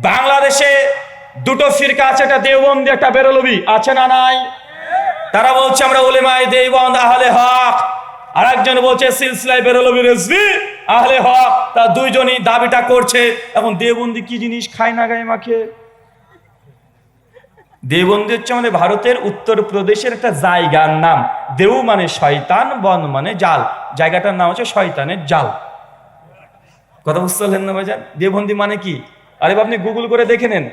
বাংলাদেশে দুটো ফিরকা আছে, একটা দেওবন্দি, একটা বেরলবি। আছে না নাই? তারা বলছে, আমরা ওলেমাই দেওবন্দ, আহলে হক। আর একজন বলছে, সিলসিলায় বেরলবি রেজবি আহলে হক। তা দুইজনই দাবিটা করছে। এখন দেওবন্দি কি জিনিস খায় না গায়ে মাখে? দেওবন্দি হচ্ছে আমাদের ভারতের উত্তর প্রদেশের একটা জায়গার নাম। দেউ মানে শয়তান, বন মানে জাল। জায়গাটার নাম হচ্ছে শয়তানের জাল। কথা বুঝতে পারলেন না ভাইজান? দেওবন্দি মানে কি? আরে আপনি গুগল করে দেখে নেন।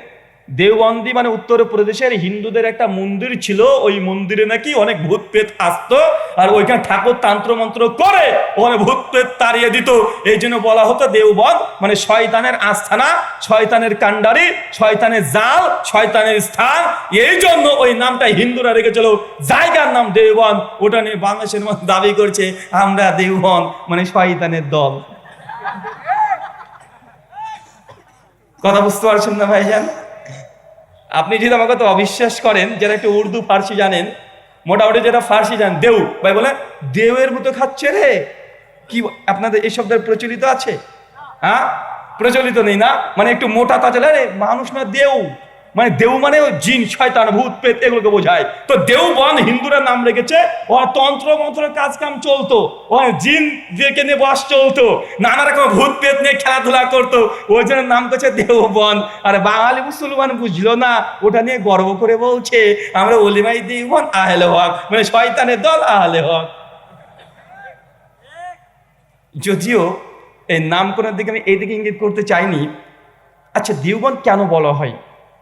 দেওবন্দি মানে উত্তর প্রদেশের হিন্দুদের একটা মন্দির ছিল, ওই মন্দিরে নাকি অনেক ভূত প্রেত আসতো, আর ওইখানে ঠাকুর তান্ত্র মন্ত্র করে ওখানে ভূত প্রেত তাড়িয়ে দিত। এই জন্য বলা হতো দেওবন্দ মানে শয়তানের আস্থানা, শয়তানের কান্ডারি শয়তানের জাল, শয়তানের স্থান। এই জন্য ওই নামটা হিন্দুরা রেখেছিল। জায়গার নাম দেওবন্দ। ওটা নিয়ে বাংলাদেশের মধ্যে দাবি করছে, আমরা দেওবন্দ মানে শয়তানের দল। কথা বুঝতে পারছেন না ভাইজান? আপনি যদি আমাকে তো অবিশ্বাস করেন, যারা একটু উর্দু, ফার্সি জানেন, মোটামুটি যেটা ফার্সি জান, দেউ। ভাই বলে, দেউয়ের মতো খাচ্ছে রে? কি, আপনাদের এই শব্দের প্রচলিত আছে? হ্যাঁ? প্রচলিত নেই না? মানে একটু মোটা তাজা রে মানুষ না দেউ। মানে দেউ মানে জিন, শয়তান, ভূত, প্রেত, এগুলোকে বোঝায়। তো দেউ বন হিন্দুরা নাম রেখেছে, ও তন্ত্র মন্ত্র কাজ কাম চলতো, ও জিন দিকে নিয়ে বস চলতো, নানা রকম ভূত, প্রেত নিয়ে খেলাধুলা করতো ওই জন্য নাম করছে দেউ বন। আর বাঙালি মুসলমান বুঝলো না, ওটা নিয়ে গর্ব করে বলছে, আমরা অলিমাই দেবন আহলে হক। মানে শয়তানের দল, আহলে হক। যদিও এই নামকরণের দিকে আমি এইদিকে ইঙ্গিত করতে চাইনি আচ্ছা দেওবন্দ কেন বলা হয়?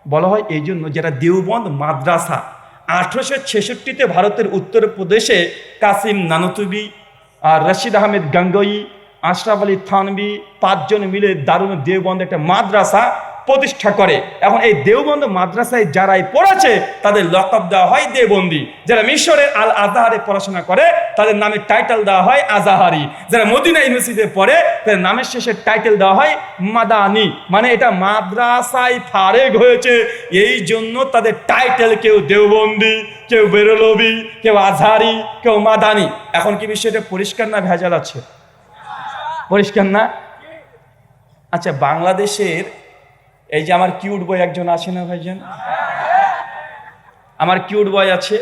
বলা হয় এই জন্য যেটা দেওবন্দ মাদ্রাসা, আঠারোশো ছেষট্টিতে ভারতের উত্তরপ্রদেশে কাসিম নানতুবি আর রশিদ আহমেদ গঙ্গই, আশরাফ আলী থানবি, পাঁচজন মিলে দারুণ দেওবন্দ একটা মাদ্রাসা প্রতিষ্ঠা করে। এখন এই দেওবন্দ মাদ্রাসায় যারাই পড়েছে, তাদের লকব দেওয়া হয় দেবন্দি যারা মিশরের আল আজাহারে পড়াশোনা করে, তাদের নামে টাইটেল দেওয়া হয় আজাহারি। যারা মদিনা ইউনিভার্সিটিতে পড়ে, তাদের নামের শেষে টাইটেল দেওয়া হয় মাদানি। মানে এটা মাদ্রাসায় ফারেক হয়েছে। এই জন্য তাদের টাইটেল কেউ দেওবন্দি, কেউ বেরলবি, কেউ আজহারি, কেউ মাদানি। এখন কি বিষয়টা পরিষ্কার না ভেজাল আছে? পরিষ্কার না? আচ্ছা বাংলাদেশের এই যে আমার কিউট বয় একজন আছে না ভাইজান? আমার কিউট বয় আছে।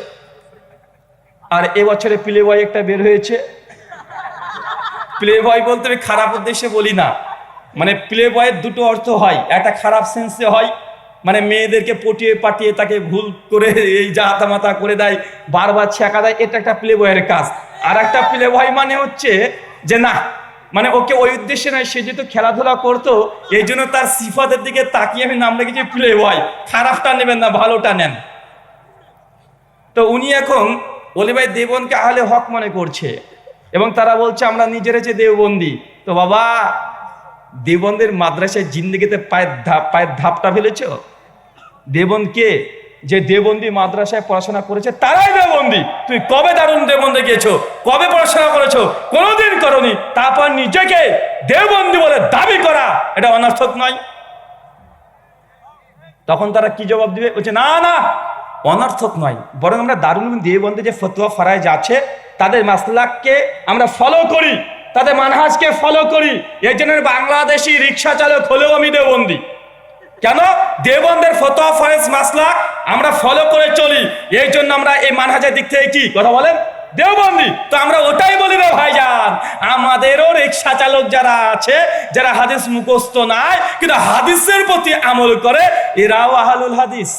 আর এবছরে প্লে বয় একটা বের হয়েছে। প্লে বয় বলতে আমি খারাপ উদ্দেশ্যে বলি না। মানে প্লে বয়ের দুটো অর্থ হয়। একটা খারাপ সেন্সে হয় মানে মেয়েদেরকে পটিয়ে পাটিয়ে তাকে ভুল করে এই জাহাতা মাতা করে দেয়, বারবার ছেঁকা দেয়, এটা একটা প্লে বয়ের কাজ। আর একটা প্লে বয় মানে হচ্ছে যে না মানে ওকে ওই উদ্দেশ্যে নয়, সে যেহেতু খেলাধুলা করতো, এই জন্য তার সিফাতের দিকে তাকিয়ে আমি নাম রেখেছি প্লে বয় খারাপটা নেবেন না, ভালোটা নেন। তো উনি এখন অলিভাই দেবনকে আহলে হক মনে করছে এবং তারা বলছে, আমরা নিজেরা যে দেববন্দি তো বাবা দেবন্দের মাদ্রাসায় জিন্দিগিতে পায়ের ধাপ পায়ের ধাপটা ফেলেছ? দেবন কে? যে দেবন্দি মাদ্রাসায় পড়াশোনা করেছে, তারাই দেবন্দি। তুমি কবে দারুণ দেবন্দে গিয়েছো? কবে পড়াশোনা করেছ? কোনোদিন করনি। তারপর নিজেকে দেবন্দি বলে দাবি করা, এটা অনর্থক নয়। তখন তারা কি জবাব দিবে? বলছে, না না, অনর্থক নয়। বরং আমরা দারুল উলুম দেওবন্দে যে ফতুয়া ফারায় যাচ্ছে, তাদের মাসলাককে আমরা ফলো করি, তাদের মানহাজকে ফলো করি। এই জন্য বাংলাদেশি রিক্সা চালক হলেও আমি দেবন্দি। কেন? দেবন্দের ফতোয়া ফরেজ মাসলাক আমরা ফলো করে চলি। এই জন্য আমরা এই মানহাজের দিক থেকে কি কথা বলেন? দেওবন্দি। তো আমরা ওটাই বলি রে ভাইজান, আমাদেরও রিক্সা চালক যারা আছে, যারা হাদিস মুখস্থ নাই, কিন্তু হাদিসের প্রতি আমল করে, এরাও আহালুল হাদিস।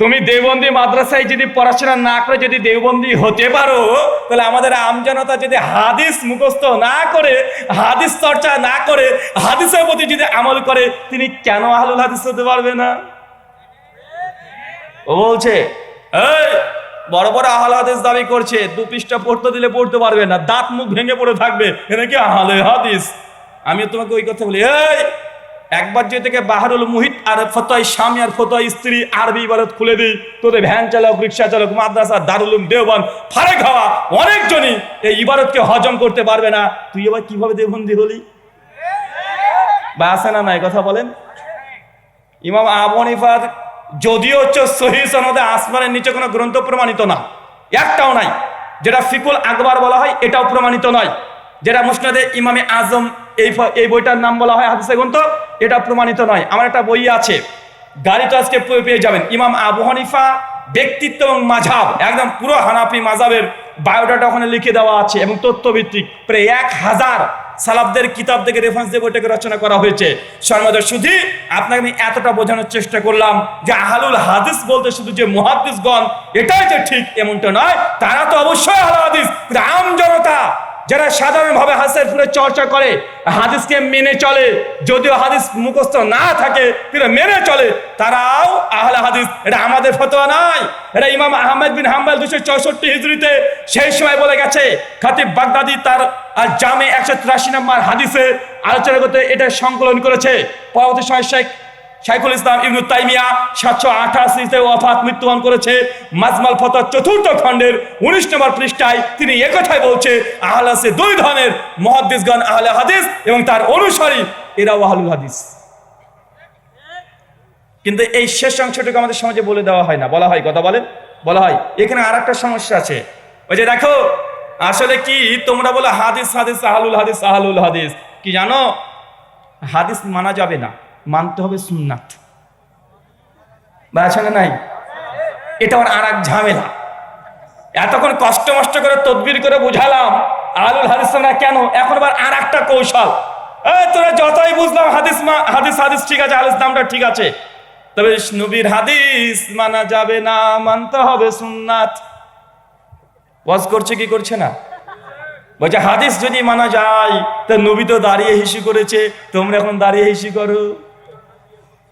তুমি দেওবন্দি মাদ্রাসায় যদি পড়াশোনা না করে যদি দেওবন্দি হতে পারো, তাহলে আমাদের আমজনতা যদি হাদিস মুখস্থ না করে, হাদিস চর্চা না করে, হাদিসের প্রতি যদি আমল করে, তিনি কেন আহলুল হাদিস হতে পারবে না? ও বলছে, এই, বড় বড় আহল হাদিস দাবি করছে, দু পৃষ্ঠা পড়তে দিলে পড়তে পারবে না, দাঁত মুখ ভেঙে পড়ে থাকবে এটা কি আহলে হাদিস? আমি তোমাকে ওই কথা বলি, এই, একবার যে থেকে বাহারুল মুহিত আর ফতোয় স্বামী আর ফতোয় স্ত্রী আরবি ইবারত খুলে দিই, তোদের ভ্যান চালক, রিক্সা চালক, মাদ্রাসা, দারুলুম, দেওবান ফারে খাওয়া অনেকজনই এই ইবারতকে হজম করতে পারবে না। তুই এবার কীভাবে দেবন্দি হলি? বা আছে না নাই, কথা বলেন। ইমাম আবু হানিফার যদিও হচ্ছে সহি সনদে আসমানের নিচে কোনো গ্রন্থ প্রমাণিত না। একটাও নাই। যেটা ফিকুল আকবর বলা হয়, এটাও প্রমাণিত নয়। যেটা মুসনাদে ইমামে আজম এই এই বইটার নাম বলা হয় হাদিসে গ্রন্থ, এটা প্রমাণিত নয়। আমার একটা বই আছে। গাড়ি তো আজকে পেয়ে- যাবেন। ইমাম আবু হানিফা ব্যক্তিত্ব এবং মাঝাব, একদম পুরো হানাফি মাঝাবের বায়োডাটা ওখানে লিখে দেওয়া আছে এবং তথ্যভিত্তিক। প্রায় এক হাজার সালাফদের কিতাব থেকে রেফারেন্স দিয়ে বইটাকে রচনা করা হয়েছে। সর্বদা শুধু আপনাকে আমি এতটা বোঝানোর চেষ্টা করলাম যে আহালুল হাদিস বলতে শুধু যে মুহাদ্দিসগণ, এটাই যে ঠিক এমনটা নয়, তারা তো অবশ্যই আহলে হাদিস। আম জনতা যারা সাধারণভাবে হাদিসের পুরো চর্চা করে, হাদিসকে মেনে চলে, যদিও হাদিস মুখস্থ না থাকে, কিন্তু মেনে চলে, তারাও আহলে হাদিস। এটা আমাদের ফতোয়া নাই এটা ইমাম আহমেদ বিন হাম্বাল দুশো চৌষট্টি হিজড়িতে সেই সময় বলে গেছে, খাতিব বাগদাদি তার আর জামে একশো তিরাশি নম্বর হাদিসে আলোচনা করতে এটা সংকলন করেছে পরবর্তী সময় শেখ শাইখুল ইসলাম ইবনু তাইমিয়া সাতশো আঠাশিতে ওয়াফাত মৃত্যুবরণ করেছে। মাজমাল ফতর চতুর্থ খণ্ডের উনিশ নম্বর পৃষ্ঠায় তিনি একথাই বলছে আহলাসে দুই ধরনের মহাদ্দিসগণ, আহলে হাদিস এবং তার অনুসারী এরাও আহলুল হাদিস। কিন্তু এই শেষ অংশটুকু আমাদের সমাজে বলে দেওয়া হয় না। বলা হয়, কথা বলেন? বলা হয়। এখানে আর একটা সমস্যা আছে। ওই যে দেখো আসলে কি? তোমরা বলো, হাদিস হাদিস, আহলুল হাদিস আহলুল হাদিস। কি জানো? হাদিস মানা যাবে না, মানতে হবে সুন্নাত। বা নাই? এটা আমার আর এক ঝামেলা। এতক্ষণ কষ্ট মষ্ট করে তদবির করে বুঝালাম আলুল হাদিস না কেন? এখন আবার আর একটা কৌশল তোরা যতই বুঝলাম হাদিস মা, হাদিস হাদিস ঠিক আছে হাদিস নামটা ঠিক আছে। তবে নবীর হাদিস মানা যাবে না, মানতে হবে সুন্নাত। ওয়াজ করছে কি করছে না? বলছে, হাদিস যদি মানা যায়, তা নবী তো দাঁড়িয়ে হিসু করেছে, তোমরা এখন দাঁড়িয়ে হিসু করো।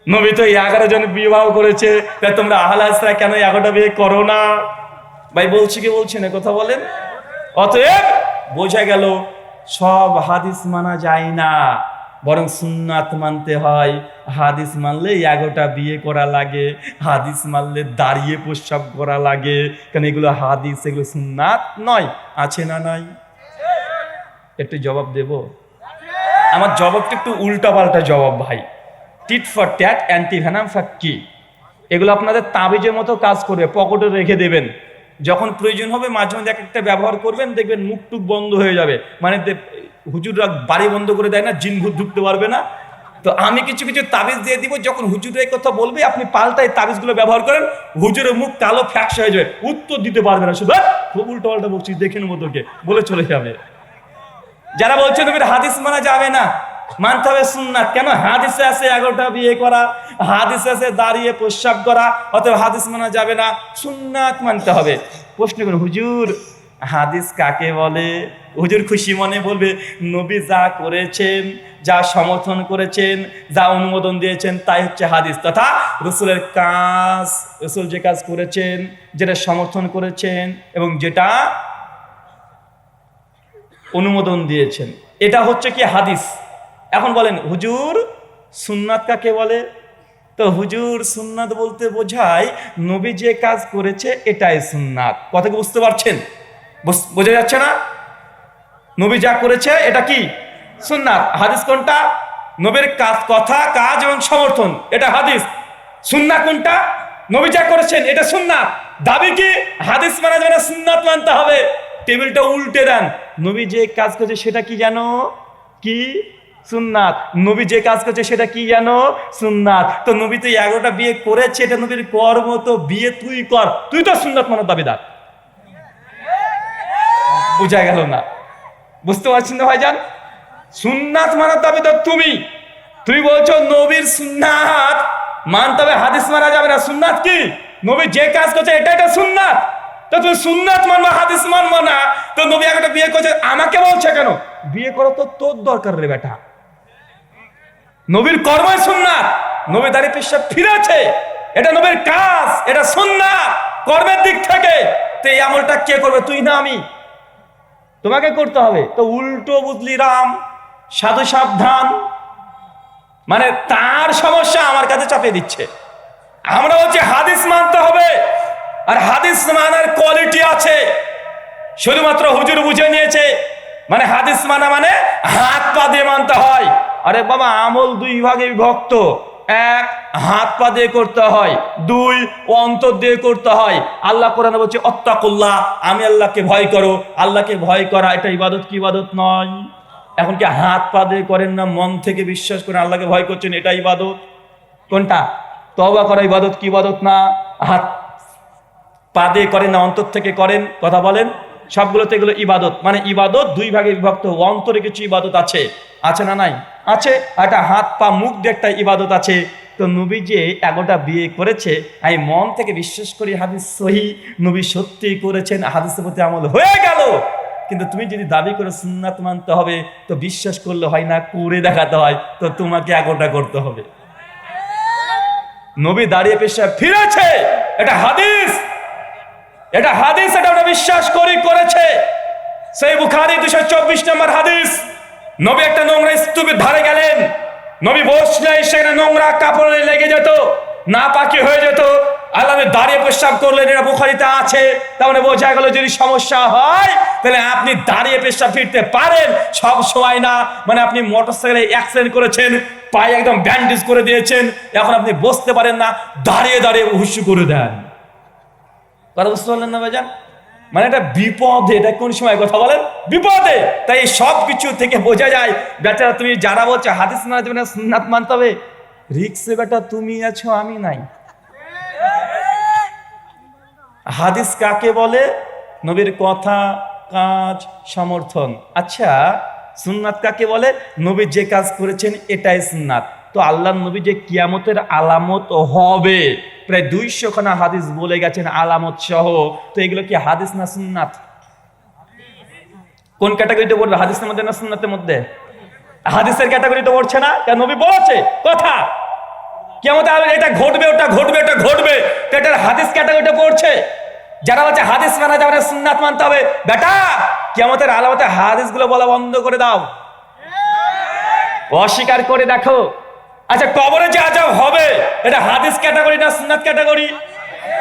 নবী তো এগারো জন বিবাহ করেছে, তা তোমরা আহলে হাদিসরা কেন এগারোটা বিয়ে করো না? ভাই, বলছি কি বলছি না, কথা বলেন। অতএব বোঝা গেল, সব হাদিস মানা যায় না। বরং সুন্নাত মানতে হয়। হাদিস মানলে এগারোটা বিয়ে করা লাগে, হাদিস মানলে দাঁড়িয়ে প্রস্রাব করা লাগে। কারণ এগুলো হাদিস, এগুলো সুন্নাত নয়, আছে না নাই? একটু জবাব দেব? আমার জবাবটা একটু উল্টা পাল্টা জবাব ভাই। Tit for tat, anti venom for কি? এগুলো আপনাদের তাবিজের মতো কাজ করবে পকেটে রেখে দেবেন। যখন প্রয়োজন হবে মাঝে মাঝে এক একটা ব্যবহার করবেন, দেখবেন মুখ টুক বন্ধ হয়ে যাবে। মানে হুজুররা বাড়ি বন্ধ করে দেয় না জিন ভূত ঢুকতে পারবে না। তো আমি কিছু কিছু তাবিজ দিয়ে দিব যখন হুজুর এই কথা বলবে আপনি পাল্টাই তাবিজগুলো ব্যবহার করেন হুজুরের মুখ কালো ফ্যাক্স হয়ে যাবে উত্তর দিতে পারবে না শুধু "আহ, খুব উল্টো পাল্টা বলছি দেখে নেব তোকে বলে চলে যাবে। যারা বলছে তুমি হাদিস মানা যাবে না মানতে হবে সুন্নাত কেন? হাদিসে আছে এগারোটা বিয়ে করা হাদিসে আছে দাঁড়িয়ে প্রস্রাব করা অথবা হাদিস মানা যাবে না সুন্নাত মানতে হবে। প্রশ্ন করুন হুজুর হাদিস কাকে বলে? হুজুর খুশি মনে বলবে, নবী যা করেছেন, যা সমর্থন করেছেন, যা অনুমোদন দিয়েছেন, তাই হচ্ছে হাদিস। তথা রসুলের কাজ, রসুল যে কাজ করেছেন, যেটা সমর্থন করেছেন এবং যেটা অনুমোদন দিয়েছেন, এটা হচ্ছে কি হাদিস? এখন বলেন, হুজুর সুন্নাত কাকে বলে? তো হুজুর সুন্নাত বলতে বোঝায়, নবী যে কাজ করেছে, এটাই সুন্নাত। কথা বুঝতে পারছেন? বুঝ- যাচ্ছে না? নবী যা করেছে, এটা কি? সুন্নাত। হাদিস কোনটা? নবীর কাজ, কথা, কাজ এবং সমর্থন, এটা হাদিস। সুন্নাত কোনটা? নবী যা করেছেন, এটা সুন্নাত। দাবি কি? হাদিস মানা যাবে না সুন্নাত মানতে হবে। টেবিলটা উল্টে দেন। নবী যে কাজ করেছে, সেটা কি জানো? কি? সুন্নাত। নবী যে কাজ করছে, সেটা কি জানো? সুন্নাত। তো নবী তো এগারোটা বিয়ে করেছে, এটা নবীর কর্ম, তো বিয়ে তুই কর। তুই তো সুন্নাত মানার দাবিদার। বোঝা গেল না। বুঝতে পারছেন না ভাইজান? সুন্নাত মানার দাবি তো তুমি। তুমি বলছো নবীর সুন্নাত মানতে হবে, হাদিস মানা যাবে না। সুন্নাত কি? নবী যে কাজ করছে, এটা এটা সুন্নাত। তো তুমি সুন্নাত মানবা, হাদিস মানবো না, তো নবী একটা বিয়ে করছে, আমাকে বলছে কেন? বিয়ে করো তো তোর দরকার রে বেটা। নবীর কর্মই সুন্নাত, নবী দাঁড়িয়ে পেশা ফিরেছে। এটা নবীর কাজ, এটা সুন্নাত। কর্মের দিক থেকে। তো এই আমলটা কে করবে? তুই না আমি। তোমাকে করতে হবে। তো উল্টো বুঝলি রাম, সাধু সাবধান। মানে তার সমস্যা আমার কাছে চাপিয়ে দিচ্ছে। আমরা বলছি, হাদিস মানতে হবে। আর হাদিস মানার কোয়ালিটি আছে। শুধুমাত্র হুজুর বুঝে নিয়েছে। মানে হাদিস মানা মানে হাত পা দিয়ে মানতে হয়। আরে বাবা, আমল দুই ভাগে বিভক্ত এক হাত পা দিয়ে করতে হয়, দুই অন্তর দিয়ে করতে হয়। আল্লাহ কোরআনে বলছে, অত্তাকুল্লাহ, আমি আল্লাহকে ভয় করো। আল্লাহকে ভয় করা, এটা ইবাদত কি ইবাদত নয়? এখন কি হাত পা দিয়ে করেন না, মন থেকে বিশ্বাস করে আল্লাহকে ভয় করছেন, এটা ইবাদত? কোনটা? তবা করা ইবাদত কি ইবাদত না? হাত পা দিয়ে করেন না, অন্তর থেকে করেন, কথা বলেন? সবগুলোতে এগুলো ইবাদত। মানে ইবাদত দুই ভাগে বিভক্ত, অন্তরে কিছু ইবাদত আছে। আছে না নাই? আছে একটা হাত পা মুখ দিয়ে একটা ইবাদত আছে। তো নবী যে এগারোটা বিয়ে করেছে, আমি মন থেকে বিশ্বাস করি হাদিস সহি, নবী সত্যি করেছেন, হাদিসের প্রতি আমল হয়ে গেল। কিন্তু তুমি যদি দাবি করে সুন্নাত মানতে হবে, তো বিশ্বাস করলে হয় না, করে দেখাতে হয়, তো তোমাকে এগারোটা করতে হবে। নবী দাঁড়িয়ে পেশা ফিরেছে, এটা হাদিস। এটা হাদিস, এটা আমরা বিশ্বাস করি, করেছে। সেই বুখারি দুশো চব্বিশ নম্বর হাদিস। নবী একটা নোংরা স্তূপের ধারে গেলেন। নবী বসলে সেখানে নোংরা কাপড়ে লেগে যেত, না পাকি হয়ে যেত। আল্লাহ দাঁড়িয়ে পেশাব করলেন এটা বুখারিতে আছে। তার মানে বোঝা গেল যদি সমস্যা হয়, তাহলে আপনি দাঁড়িয়ে পেশাব ফিরতে পারেন, সব সময় না। মানে আপনি মোটরসাইকেলে অ্যাক্সিডেন্ট করেছেন, পায়ে একদম ব্যান্ডেজ করে দিয়েছেন, এখন আপনি বসতে পারেন না, দাঁড়িয়ে দাঁড়িয়ে হুসু করে দেন। কথা বুঝতে পারলেন না ভাইজান? মানে এটা বিপদে, এটা কোন সময়? কথা বলেন। বিপদে! তাই সব কিছু থেকে বোঝা যায়, বেচারা তুমি যারা বলছো, হাদিস না যাবে না, সুন্নাত মানতে হবে। রিক্সে বেটা, তুমি আছো, আমি নাই। হাদিস কাকে বলে? নবীর কথা, কাজ, সমর্থন। আচ্ছা সুন্নাত কাকে বলে? নবী যে কাজ করেছেন, এটাই সুন্নাত। তো আল্লাহ নবী যে কিয়ামতের আলামত হবে। প্রায় দুইশো খানা হাদিস বলে গেছেন আলামত সহ। তো এগুলো কি হাদিস না সুন্নাত? কোন ক্যাটাগরিতে পড়বে? হাদিসের মধ্যে না সুন্নাতের মধ্যে? হাদিসের ক্যাটাগরিতে পড়ছে না? কেন? নবী বলেছে, কথা। কেমন এটা ঘটবে, ওটা ঘটবে ওটা ঘটবে। তো এটার হাদিস ক্যাটাগরিটা পড়ছে। যারা বলছে হাদিস মানা যাবে না, সুন্নাত মানতে হবে, বেটা কেমতের আলামতে হাদিসগুলো বলা বন্ধ করে দাও। অস্বীকার করে দেখো। আচ্ছা কবরে যে যা হবে, এটা হাদিস ক্যাটাগরি না সুন্নাত ক্যাটাগরি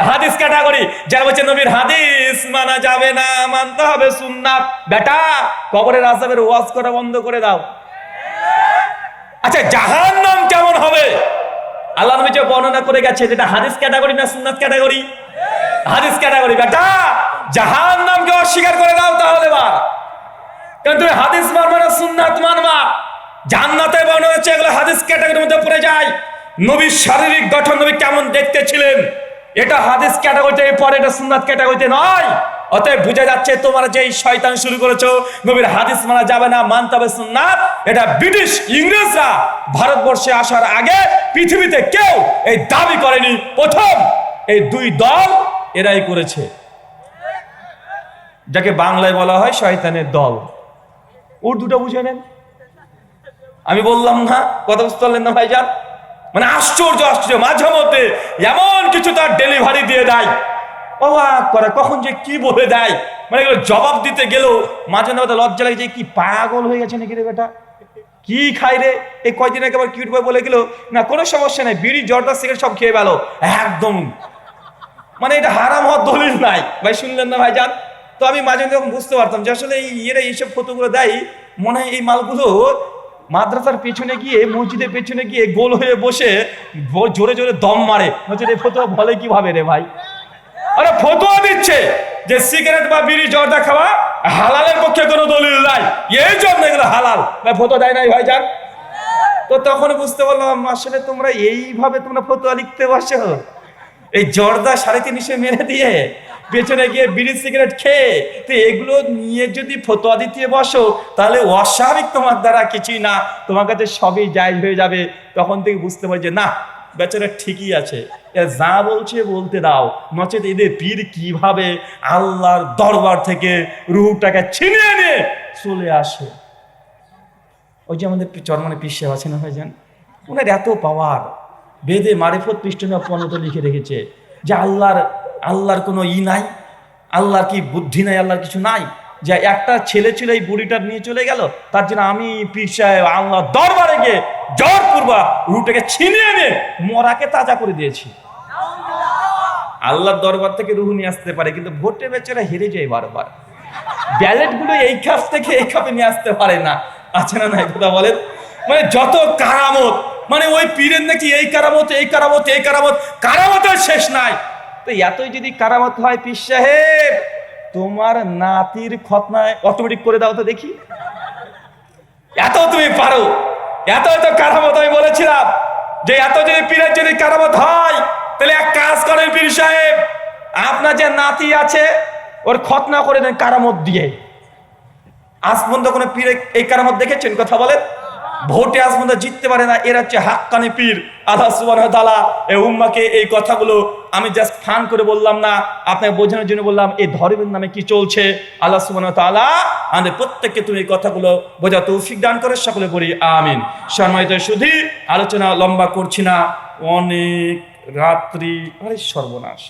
হাদিস ক্যাটাগরি যারা বলছে নবীর হাদিস মানা যাবে না, মানতে হবে সুন্নাত। বেটা, কবরের আজাবের ওয়াজ করা বন্ধ করে দাও। আচ্ছা জাহান্নাম কেমন হবে? আল্লাহ নবী যে বর্ণনা করে গেছে যেটা হাদিস ক্যাটাগরি না সুন্নাত ক্যাটাগরি হাদিস ক্যাটাগরি বেটা, জাহান্নামকে অস্বীকার করে দাও তাহলে বা কারণ তুমি হাদিস মানবা না সুন্নাত মানবা। জান্নাতে বর্ণনা হচ্ছে এগুলো হাদিস ক্যাটাগরির মধ্যে পড়ে যায়। নবীর শারীরিক গঠন নবী কেমন দেখতে ছিলেন? এটা হাদিস ক্যাটাগরিতে পরে এটা সুন্নাত ক্যাটাগরিতে নয়। অতএব বুঝা যাচ্ছে তোমরা যে এই শয়তান শুরু করেছ, নবীর হাদিস মানা যাবে না, মানতে হবে সুন্নাত। এটা ব্রিটিশ ইংরেজরা ভারতবর্ষে আসার আগে পৃথিবীতে কেউ এই দাবি করেনি। প্রথম এই দুই দল এরাই করেছে। যাকে বাংলায় বলা হয় শয়তানের দল। উর্দুটা বুঝে নেন। আমি বললাম না কথা বুঝতে পারলেন না ভাইজান? মানে আশ্চর্য আশ্চর্য, মাঝে মধ্যে এমন কিছু তার ডেলিভারি দিয়ে দেয়। অবাক করে, কখন যে কি বলে দেয়। মানে জবাব দিতে গেলেও মাঝে মধ্যে লজ্জা লাগে যে, কি পাগল হয়ে গেছে নাকি রে বেটা? কি খাই রে? এই কয়দিন আগে আবার কিউট বয় বলে গেল, না, কোনো সমস্যা নাই, বিড়ি, জর্দা, সিগারেট সব খেয়ে গেল একদম। মানে এটা হারাম হওয়ার দলিল নাই। ভাই, শুনলেন না ভাইজান? তো আমি মাঝে মধ্যে বুঝতে পারতাম যে আসলে এই ইয়েরা এইসব ফটোগুলো দেয়, মনে হয় এই মালগুলো মাদ্রাসার পেছনে গিয়ে, মসজিদের পেছনে গিয়ে গোল হয়ে বসে জোরে জোরে দম মারে। হচ্ছে রে ফটো বলে কীভাবে রে ভাই? আরে ফতোয়া দিচ্ছে যে সিগারেট বা বিড়ি, জর্দা খাওয়া হালালের পক্ষে কোনো দলিল নাই। এই জন্য এগুলো হালাল। ভাই ফটো দেয় নাই ভাইজান? তো তখন বুঝতে পারলাম, আসলে তোমরা এইভাবে তোমরা ফতোয়া লিখতে বসো। এই জর্দা সাড়ে তিনশো মেরে দিয়ে পেছনে গিয়ে বিড়ি, সিগারেট খেয়ে, তো এগুলো নিয়ে যদি ফতোয়া দিতে বসো, তাহলে অস্বাভাবিক তোমার দ্বারা কিছুই না। তোমার কাছে সবই জায়জ হয়ে যাবে। তখন থেকে বুঝতে পারছে না, বেচারা ঠিকই আছে। যা বলছে বলতে দাও। নচেত এদের পীর কীভাবে আল্লাহর দরবার থেকে রুহটাকে ছিনিয়ে নিয়ে চলে আসে? ওই যে আমাদের চরমনে পিসে আছে না ভাইজান? ওনার এত পাওয়ার। বেদে মারেফত পৃষ্ঠনা পর্যন্ত লিখে রেখেছে যে, আল্লাহর আল্লাহর কোনো ই নাই, আল্লাহর কি বুদ্ধি নাই, আল্লাহর কিছু নাই? যে একটা ছেলে ছিল এই বুড়িটার নিয়ে চলে গেল, তার জন্য আমি পিসায় আল্লাহ দরবারে গিয়ে জ্বর পূর্বা রুটাকে ছিনিয়ে নিয়ে মরাকে তাজা করে দিয়েছি। আল্লাহর দরবার থেকে রুহু নিয়ে আসতে পারে, কিন্তু ভোটে বেচারা হেরে যায় বারবার। ব্যালেটগুলো এই কাপ থেকে এই কাপে নিয়ে আসতে পারে না। আছে না নাই কথা বলেন? মানে যত কারামত মানে ওই পীরের নাকি এই কারামত এই কারামত এই কারামত, কারামতের শেষ নাই। তো এতই যদি কারামত হয় পীর সাহেব, তোমার নাতির খতনায় অটোমেটিক করে দাও তো দেখি। এত তুমি পারো, এত এত কারামত আমি বলেছিলাম যে এত যদি পীরের যদি কারামত হয়, তাহলে এক কাজ করেন পীর সাহেব, আপনার যে নাতি আছে, ওর খতনা করে দেন কারামত দিয়ে। আজ পর্যন্ত কোনো পীর এই কারামত দেখেছেন? কথা বলেন। ভোটে আজ পর্যন্ত জিততে পারে না এরা হচ্ছে হাক্কানি পীর, আল্লাহ সুবহানাহু ওয়া তাআলা এই উম্মাকে এই কথাগুলো আমি জাস্ট ফান করে বললাম না, আপনাকে বোঝানোর জন্য বললাম, এই ধর্মের নামে কি চলছে? আল্লাহ তাআলা আমাদের প্রত্যেককে তুমি এই কথাগুলো বোঝা তৌফিক দান করে, সকলে বলি আমিন। সম্মানিত শুধু আলোচনা লম্বা করছি না, অনেক রাত্রি, আরে সর্বনাশ।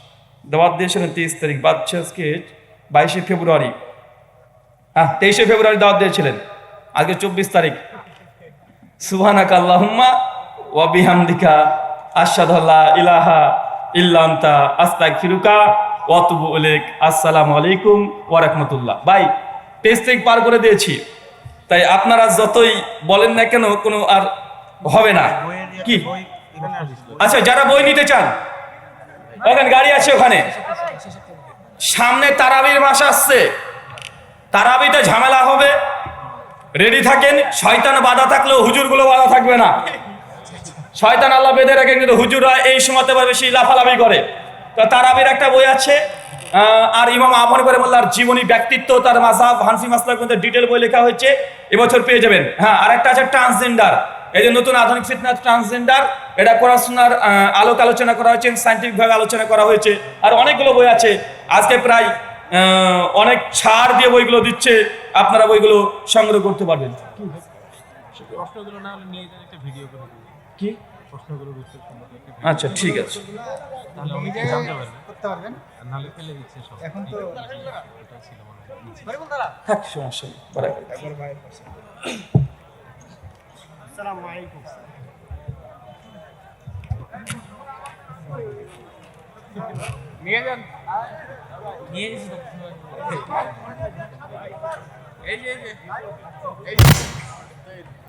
দাওয়াত দিয়েছিলেন তেইশ তারিখ বাদছে আজকে বাইশে ফেব্রুয়ারি। হ্যাঁ তেইশে ফেব্রুয়ারি দাওয়াত দিয়েছিলেন, আজকে চব্বিশ তারিখ। সুবহানাক আল্লাহুম্মা ওয়া বিহামদিকা ইলাহা ইল্লা আনতা আস্তাগফিরুকা ওয়া আতুবু আসসালামু আলাইকুম ওয়া রাহমাতুল্লাহ। ভাই পার করে দিয়েছি। তাই আপনারা যতই বলেন না কেন কোনো আর হবে না। কি? আচ্ছা যারা বই নিতে চান, ওখানে গাড়ি আছে ওখানে। সামনে তারাবির মাস আসছে। তারাবিতে ঝামেলা হবে। রেডি থাকেন? শয়তান বাধা থাকলেও হুজুরগুলো বাধা থাকবে না। শয়তান আল্লাহ বেঁধে রাখেন কিন্তু হুজুররা এই সময়তে বেশি লাফালাফি করে। তো তারাবির একটা বই আছে আর ইমাম আমর করে মোল্লার জীবনী ব্যক্তিত্ব, তার মাসাব হানফি মাসলার মধ্যে ডিটেল বই লেখা হয়েছে, এবছর পেয়ে যাবেন। হ্যাঁ আর একটা আছে ট্রান্সজেন্ডার এই যে নতুন আধুনিক ফিতনা ট্রান্সজেন্ডার এটা পড়াশোনার আলোক আলোচনা করা হয়েছে সাইন্টিফিক ভাবে আলোচনা করা হয়েছে, আর অনেকগুলো বই আছে। আজকে প্রায় অনেক ছাড় দিয়ে বইগুলো দিচ্ছে। আপনারা বইগুলো সংগ্রহ করতে পারবেন। কি? আচ্ছা ঠিক আছে। থাক সমস্যা নিয়ে যান। নিয়ে গেছি তো এই যে এই যে এই যে